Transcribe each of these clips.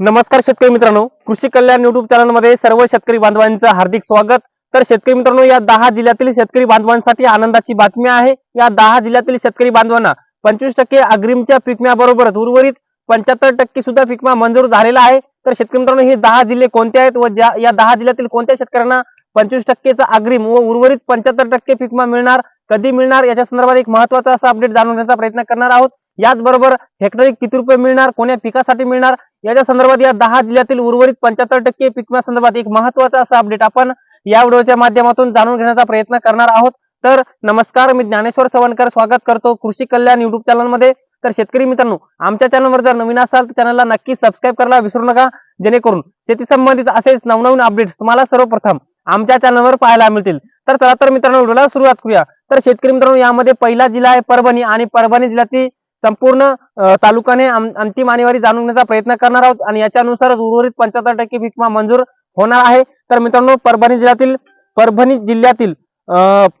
नमस्कार शेतकरी मित्रांनो. कृषी कल्याण युट्यूब चॅनलमध्ये सर्व शेतकरी बांधवांचं हार्दिक स्वागत. तर शेतकरी मित्रांनो या दहा जिल्ह्यातील शेतकरी बांधवांसाठी आनंदाची बातमी आहे. या दहा जिल्ह्यातील शेतकरी बांधवांना पंचवीस टक्के अग्रिमच्या पिकम्याबरोबरच उर्वरित पंच्याहत्तर टक्के सुद्धा पिकमा मंजूर झालेला आहे. तर शेतकरी मित्रांनो हे दहा जिल्हे कोणते आहेत व या दहा जिल्ह्यातील कोणत्या शेतकऱ्यांना पंचवीस टक्केचा अग्रिम व उर्वरित पंच्याहत्तर टक्के पिकमा मिळणार कधी मिळणार? याच्या संदर्भात एक महत्त्वाचा असा अपडेट जाणून घेण्याचा प्रयत्न करणार आहोत. याचबरोबर हेक्टरी किती रुपये मिळणार कोण्या पिकासाठी मिळणार? याच्या संदर्भात या दहा जिल्ह्यातील उर्वरित पंच्याहत्तर टक्के पिकम्या संदर्भात एक महत्त्वाचा असा अपडेट आपण या व्हिडिओच्या माध्यमातून जाणून घेण्याचा प्रयत्न करणार आहोत. तर नमस्कार मी ज्ञानेश्वर सवणकर स्वागत करतो कृषी कल्याण युट्यूब चॅनलमध्ये. तर शेतकरी मित्रांनो आमच्या चॅनलवर जर नवीन असाल तर चॅनलला नक्की सबस्क्राईब करायला विसरू नका. जेणेकरून शेती संबंधित असेच नवनवीन अपडेट्स तुम्हाला सर्वप्रथम आमच्या चॅनलवर पाहायला मिळतील. तर चला तर मित्रांनो व्हिडिओला सुरुवात करूया. तर शेतकरी मित्रांनो यामध्ये पहिला जिल्हा आहे परभणी आणि परभणी जिल्ह्यातील संपूर्ण तालुक्याने अंतिम आणीवारी जाणून घेण्याचा प्रयत्न करणार आहोत आणि याच्यानुसारच उर्वरित पंच्याहत्तर टक्के पिकमा मंजूर होणार आहे. तर मित्रांनो परभणी जिल्ह्यातील परभणी जिल्ह्यातील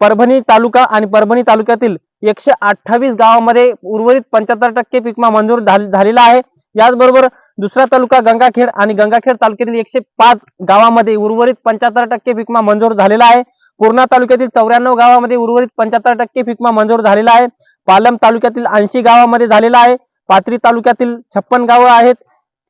परभणी तालुका आणि परभणी तालुक्यातील एकशे अठ्ठावीस गावामध्ये उर्वरित पंच्याहत्तर टक्के पिकमा मंजूर झालेला आहे. याचबरोबर दुसरा तालुका गंगाखेड आणि गंगाखेड तालुक्यातील एकशे पाच गावामध्ये उर्वरित पंच्याहत्तर टक्के पिकमा मंजूर झालेला आहे. पूर्णा तालुक्यातील चौऱ्याण्णव गावामध्ये उर्वरित पंच्याहत्तर टक्के पिकमा मंजूर झालेला आहे. पालम तालुक्यातील ऐंशी गावामध्ये झालेला आहे. पाथरी तालुक्यातील छप्पन गावं आहेत.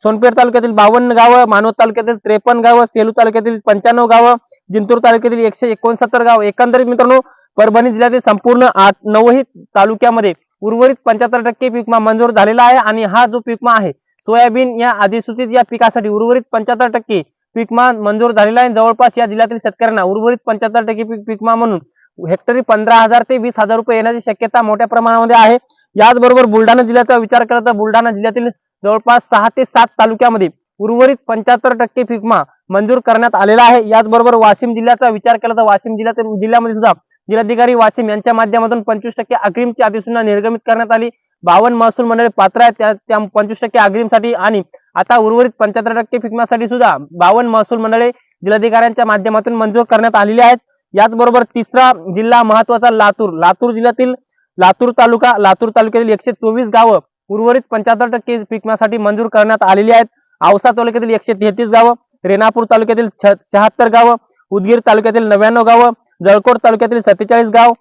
सोनपेठ तालुक्यातील बावन्न गावं मानवत तालुक्यातील त्रेपन्न गावं सेलू तालुक्यातील पंच्याण्णव गावं जिंतूर तालुक्यातील एकशे एकोणसत्तर गाव. एकंदरीत मित्रांनो परभणी जिल्ह्यातील संपूर्ण आठ नऊही तालुक्यामध्ये उर्वरित पंच्याहत्तर टक्के पिकमा मंजूर झालेला आहे आणि हा जो पिकमा आहे सोयाबीन या अधिसूचित या पिकासाठी उर्वरित पंच्याहत्तर टक्के पिकमा मंजूर झालेला आहे. जवळपास या जिल्ह्यातील शेतकऱ्यांना उर्वरित पंच्याहत्तर टक्के पीक पिकमा म्हणून हेक्टरी पंधरा हजार ते वीस हजार रुपये येण्याची शक्यता मोठ्या प्रमाणामध्ये आहे. याचबरोबर बुलढाणा जिल्ह्याचा विचार केला तर बुलढाणा जिल्ह्यातील जवळपास सहा ते सात तालुक्यामध्ये उर्वरित पंच्याहत्तर टक्के फिकमा मंजूर करण्यात आलेला आहे. याचबरोबर वाशिम जिल्ह्याचा विचार केला तर वाशिम जिल्ह्यात जिल्ह्यामध्ये सुद्धा जिल्हाधिकारी वाशिम यांच्या माध्यमातून पंचवीस टक्के अग्रिमची अधिसूचना निर्गमित करण्यात आली. बावन्न महसूल मंडळे पात्र आहेत त्या- त्या पंचवीस टक्के अग्रिमसाठी आणि आता उर्वरित पंच्याहत्तर टक्के फिकमासाठी सुद्धा बावन्न महसूल मंडळे जिल्हाधिकाऱ्यांच्या माध्यमातून मंजूर करण्यात आलेली आहेत. याचबरोबर तिसरा जिल्हा महत्त्वाचा लातूर. लातूर जिल्ह्यातील लातूर तालुका लातूर तालुक्यातील एकशे चोवीस गावं उर्वरित पंच्याहत्तर टक्के पिकण्यासाठी मंजूर करण्यात आलेली आहेत. औसा तालुक्यातील एकशे तेहतीस गावं रेणापूर तालुक्यातील शहात्तर गावं उदगीर तालुक्यातील नव्याण्णव गावं जळकोट तालुक्यातील सत्तेचाळीस गाव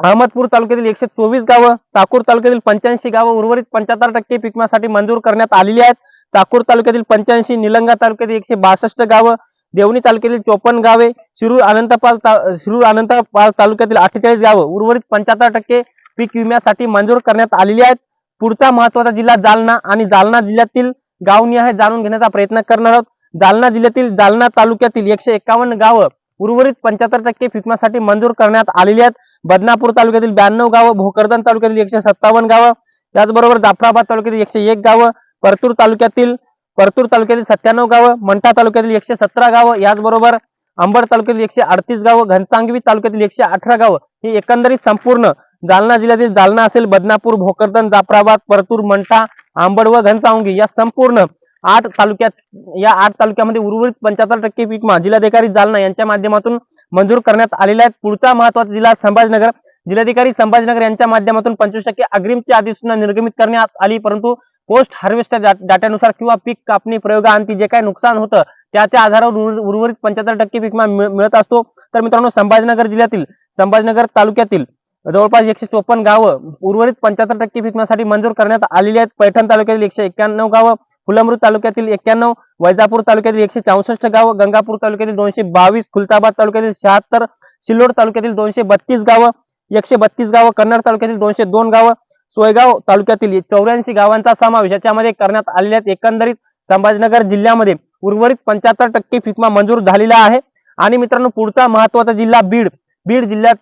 अहमदपूर तालुक्यातील एकशे चोवीस गावं चाकूर तालुक्यातील पंच्याऐंशी गावं उर्वरित पंच्याहत्तर टक्के पिकण्यासाठी मंजूर करण्यात आलेली आहेत. चाकूर तालुक्यातील पंच्याऐंशी निलंगा तालुक्यातील एकशे बासष्ट गावं देवणी तालुक्यातील चोपन्न गावे शिरूर अनंतपाल ता- शिरूर अनंतपाल तालुक्यातील अठ्ठेचाळीस गावं उर्वरित पंच्याहत्तर टक्के पीक विम्यासाठी मंजूर करण्यात आलेली आहेत. पुढचा महत्त्वाचा जिल्हा जालना आणि जालना जिल्ह्यातील गावनिहाय जाणून घेण्याचा प्रयत्न करणार आहोत. जालना जिल्ह्यातील जालना तालुक्यातील एकशे एकावन्न गावं उर्वरित पंच्याहत्तर टक्के पिकण्यासाठी मंजूर करण्यात आलेली आहेत. बदनापूर तालुक्यातील ब्याण्णव गावं भोकरदन तालुक्यातील एकशे सत्तावन्न गावं त्याचबरोबर जाफराबाद तालुक्यातील एकशे एक गावं परतूर तालुक्यातील परतूर तालुक्यातील सत्त्याण्णव गावं मंठा तालुक्यातील एकशे सतरा गावं याचबरोबर अंबड तालुक्यातील एकशे अडतीस गावं घनसांगवी तालुक्यातील एकशे अठरा गावं ही एकंदरीत संपूर्ण जालना जिल्ह्यातील जालना असेल बदनापूर भोकरदन जाफराबाद परतूर मंठा आंबड व घनसावंगी या संपूर्ण आठ तालुक्यात या आठ तालुक्यामध्ये उर्वरित पंच्याहत्तर टक्के पिकमा जिल्हाधिकारी जालना यांच्या माध्यमातून मंजूर करण्यात आलेले आहेत. पुढचा महत्त्वाचा जिल्हा संभाजीनगर. जिल्हाधिकारी संभाजीनगर यांच्या माध्यमातून पंचवीस टक्के अग्रिमची अधिसूचना निर्गमित करण्यात आली परंतु पोस्ट हार्वेस्ट डाट्यानुसार किंवा पीक कापणी प्रयोगाअंती जे काही नुकसान होतं त्याच्या आधारावर उर्वरित पंच्याहत्तर टक्के पिकमा मिळत असतो. तर मित्रांनो संभाजीनगर जिल्ह्यातील संभाजीनगर तालुक्यातील जवळपास एकशे चोपन्न गावं उर्वरित पंच्याहत्तर टक्के पिकण्यासाठी मंजूर करण्यात आलेली आहेत. पैठण तालुक्यातील एकशे एक्क्याण्णव गावं फुलमृत तालुक्यातील एक्क्याण्णव वैजापूर तालुक्यातील एकशे चौसष्ट गावं गंगापूर तालुक्यातील दोनशे बावीस खुलताबाद तालुक्यातील शहात्तर सिल्लोड तालुक्यातील दोनशे बत्तीस गावं एकशे बत्तीस गावं कन्नड तालुक्यातील दोनशे दोन गावं सोयगाव तालुक्यातील चौऱ्याऐंशी गावांचा समावेश याच्यामध्ये करण्यात आलेल्या आहेत. एकंदरीत संभाजीनगर जिल्ह्यामध्ये उर्वरित पंच्याहत्तर टक्के फिकमा मंजूर झालेला आहे. आणि मित्रांनो पुढचा महत्त्वाचा जिल्हा बीड. बीड जिल्ह्यात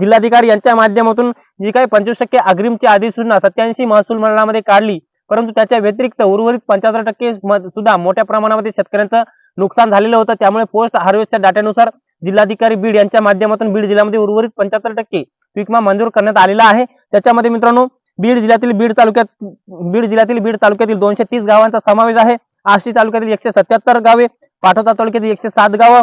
जिल्हाधिकारी यांच्या माध्यमातून जी काही पंचवीस टक्के अग्रिमची अधिसूचना सत्याऐंशी महसूल मंडळामध्ये काढली परंतु त्याच्या व्यतिरिक्त उर्वरित पंच्याहत्तर टक्के सुद्धा मोठ्या प्रमाणामध्ये शेतकऱ्यांचं नुकसान झालेलं होतं. त्यामुळे पोस्ट हार्वेस्टच्या डाट्यानुसार जिल्हाधिकारी बीड यांच्या माध्यमातून बीड जिल्ह्यामध्ये उर्वरित पंच्याहत्तर टक्के पीकमा मंजूर करण्यात आलेला आहे. त्याच्यामध्ये मित्रांनो बीड जिल्ह्यातील बीड तालुक्यात बीड जिल्ह्यातील बीड तालुक्यातील दोनशे तीस गावांचा समावेश आहे. आष्टी तालुक्यातील एकशे सत्याहत्तर गावे पाठोदा तालुक्यातील एकशे सात गावं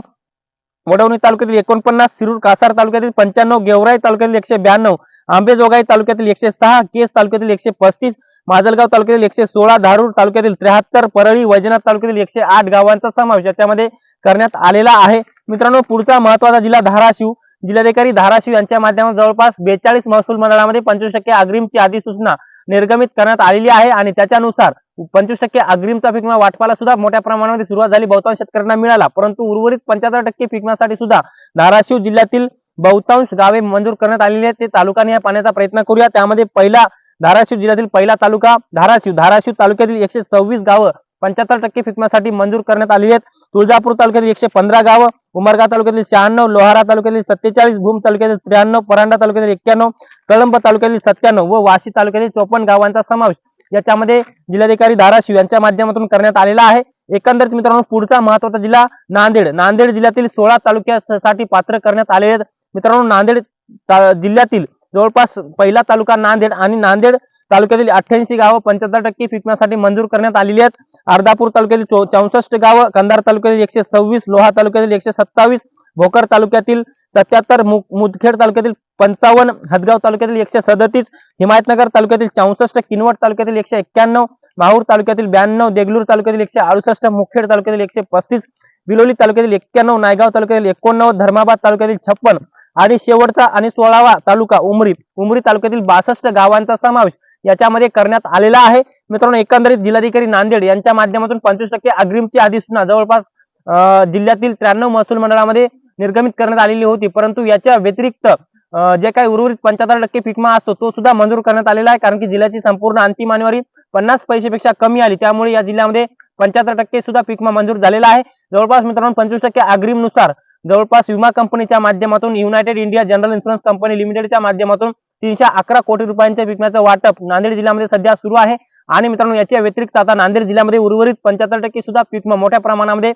वडवणी तालुक्यातील एकोणपन्नास शिरूर कासार तालुक्यातील पंच्याण्णव गेवराई तालुक्यातील एकशे ब्याण्णव आंबेजोगाई तालुक्यातील एकशे सहा केस तालुक्यातील एकशे पस्तीस माजलगाव तालुक्यातील एकशे सोळा धारूर तालुक्यातील त्र्याहत्तर परळी वैजनाथ तालुक्यातील एकशे आठ गावांचा समावेश याच्यामध्ये करण्यात आलेला आहे. मित्रांनो पुढचा महत्त्वाचा जिल्हा धाराशिव. जिल्हाधिकारी धाराशिव यांच्या माध्यमातून जवळपास बेचाळीस महसूल मंडळामध्ये पंचवीस टक्के अग्रिमची अधिसूचना निर्गमित करण्यात आलेली आहे आणि त्याच्यानुसार पंचवीस टक्के अग्रिमचा फिकमा वाटपाला सुद्धा मोठ्या प्रमाणामध्ये सुरुवात झाली. बहुतांश शेतकऱ्यांना मिळाला. परंतु उर्वरित पंच्याहत्तर टक्के फिकम्यासाठी सुद्धा धाराशिव जिल्ह्यातील बहुतांश गावे मंजूर करण्यात आलेली आहेत. ते तालुक्याने या पाण्याचा प्रयत्न करूया. त्यामध्ये पहिला धाराशिव जिल्ह्यातील पहिला तालुका धाराशिव. धाराशिव तालुक्यातील एकशे सव्वीस गावं पंच्याहत्तर टक्के फिकम्यासाठी मंजूर करण्यात आली आहेत. तुळजापूर तालुक्यातील एकशे पंधरा गावं उमरगा तालुक्यातील शहाण्णव लोहारा तालुक्यातील सत्तेचाळीस भूम तालुक्यातील त्र्याण्णव परांडा तालुक्यातील एक्क्याण्णव कळंब तालुक्यातील सत्त्याण्णव व वाशी तालुक्यातील चोपन्न गावांचा समावेश. याच्यामध्ये जिल्हाधिकारी धाराशिव यांच्या माध्यमातून करण्यात आलेला आहे. एकंदरीत मित्रांनो पुढचा महत्त्वाचा जिल्हा नांदेड. नांदेड जिल्ह्यातील सोळा तालुक्यासाठी पात्र करण्यात आले आहेत. मित्रांनो नांदेड जिल्ह्यातील जवळपास पहिला तालुका नांदेड आणि नांदेड तालुक्यातील अठ्ठ्याऐंशी गावं पंच्याहत्तर टक्के पिकण्यासाठी मंजूर करण्यात आलेली आहेत. अर्धापूर तालुक्यातील चौसष्ट गावं कंधार तालुक्यातील एकशे सव्वीस लोहा तालुक्यातील एकशे सत्तावीस भोकर तालुक्यातील सत्याहत्तर मुदखेड तालुक्यातील पंचावन्न हदगाव तालुक्यातील एकशे सदतीस हिमायतनगर तालुक्यातील चौसष्ट किनवट तालुक्यातील एकशे एक्क्याण्णव माहूर तालुक्यातील ब्याण्णव देगलूर तालुक्यातील एकशे अडुसष्ट मुखेड तालुक्यातील एकशे पस्तीस बिलोली तालुक्यातील एक्क्याण्णव नायगाव तालुक्यातील एकोणनव्वद धर्माबाद तालुक्यातील छप्पन आणि शेवटचा आणि सोळावा तालुका उमरी. उमरी तालुक्यातील बासष्ट गावांचा समावेश याच्यामध्ये करण्यात आलेला आहे. मित्रांनो एकंदरीत जिल्हाधिकारी नांदेड यांच्या माध्यमातून पंचवीस टक्के अग्रिमची अधिसूचना जवळपास जिल्ह्यातील त्र्याण्णव महसूल मंडळामध्ये निर्गमित करण्यात आलेली होती. परंतु याच्या व्यतिरिक्त जे काही उर्वरित पंच्याहत्तर टक्के पिकमा असतो तो सुद्धा मंजूर करण्यात आलेला आहे. कारण की जिल्ह्याची संपूर्ण अंतिम आणीवारी पन्नास पैसेपेक्षा कमी आली. त्यामुळे या जिल्ह्यामध्ये पंच्याहत्तर टक्के सुद्धा पिकमा मंजूर झालेला आहे. जवळपास मित्रांनो पंचवीस टक्के अग्रिमनुसार जवळपास विमा कंपनीच्या माध्यमातून united India general insurance company लिमिटेडच्या माध्यमातून तीनशे अकरा कोटी रुपयांच्या विकण्याचं वाटप नांदेड जिल्ह्यामध्ये सध्या सुरू आहे. आणि मित्रांनो याच्या व्यतिरिक्त आता नांदेड जिल्ह्यामध्ये उर्वरित पंच्याहत्तर टक्के सुद्धा पीक मोठ्या प्रमाणामध्ये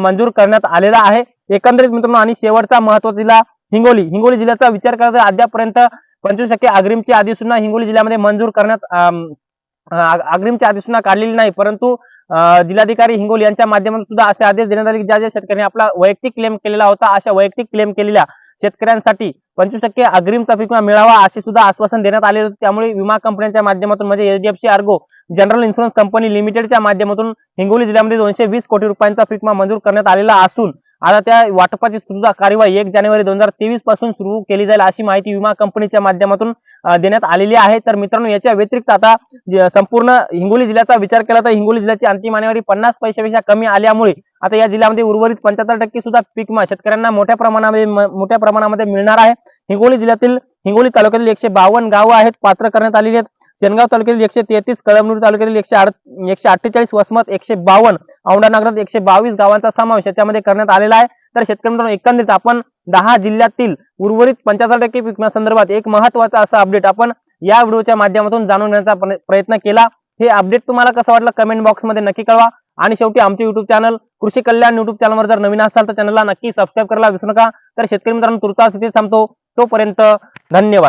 मंजूर करण्यात आलेला आहे. एकंदरीत मित्रांनो आणि शेवटचा महत्त्वाचा जिल्हा हिंगोली. हिंगोली जिल्ह्याचा विचार करता अद्यापर्यंत पंचवीस टक्के अग्रिमची अधिसूचना हिंगोली जिल्ह्यामध्ये मंजूर करण्यात अग्रिमची अधिसूचना काढलेली नाही. परंतु अं, जिल्हाधिकारी हिंगोली यांच्या माध्यमातून सुद्धा असे आदेश देण्यात आले की ज्या ज्या शेतकऱ्यांनी आपला वैयक्तिक क्लेम केलेला होता अशा वैयक्तिक क्लेम केलेल्या शेतकऱ्यांसाठी पंचवीस टक्के अग्रिमचा पीक विमा मिळावा असे सुद्धा आश्वासन देण्यात आले होते. त्यामुळे विमा कंपन्यांच्या माध्यमातून म्हणजे HDFC ERGO general insurance company लिमिटेडच्या माध्यमातून हिंगोली जिल्ह्यामध्ये दोनशे वीस कोटी रुपयांचा पीक विमा मंजूर करण्यात आलेला असून आता त्या वाटपाची सुद्धा कार्यवाही एक जानेवारी दोन हजार तेवीसपासून सुरू केली जाईल अशी माहिती विमा कंपनीच्या माध्यमातून देण्यात आलेली आहे. तर मित्रांनो याच्या व्यतिरिक्त आता संपूर्ण हिंगोली जिल्ह्याचा विचार केला तर हिंगोली जिल्ह्याची अंतिम आणेवारी पन्नास पैशापेक्षा कमी आल्यामुळे आता या जिल्ह्यामध्ये उर्वरित पंच्याहत्तर टक्के सुद्धा पीक मा शेतकऱ्यांना मोठ्या प्रमाणामध्ये मोठ्या प्रमाणामध्ये मिळणार आहे. हिंगोली जिल्ह्यातील हिंगोली तालुक्यातील एकशे बावन्न गावं आहेत पात्र करण्यात आलेली आहेत. सेनगाव तालुक्यातील एकशे तेहतीस कळमनुरी तालुक्यातील एकशे आठ एकशे अठ्ठेचाळीस वसमत एकशे बावन्न औंढा नागरात एकशे बावीस गावांचा समावेश याच्यामध्ये करण्यात आलेला आहे. तर शेतकरी मित्रांनो एकंदरीत आपण दहा जिल्ह्यातील उर्वरित पंच्याहत्तर टक्के पीक संदर्भात एक महत्त्वाचा असा अपडेट आपण या व्हिडिओच्या माध्यमातून जाणून घेण्याचा प्रयत्न केला. हे अपडेट तुम्हाला कसं वाटलं कमेंट बॉक्समध्ये नक्की कळवा. आणि शेवटी आमचे युट्यूब चॅनल कृषी कल्याण युट्यूब चॅनलवर जर नवीन असाल तर चॅनलला नक्की सबस्क्राईब करायला विसरू नका. तर शेतकरी मित्रांनो तुर्तास इथेच थांबतो. तोपर्यंत धन्यवाद.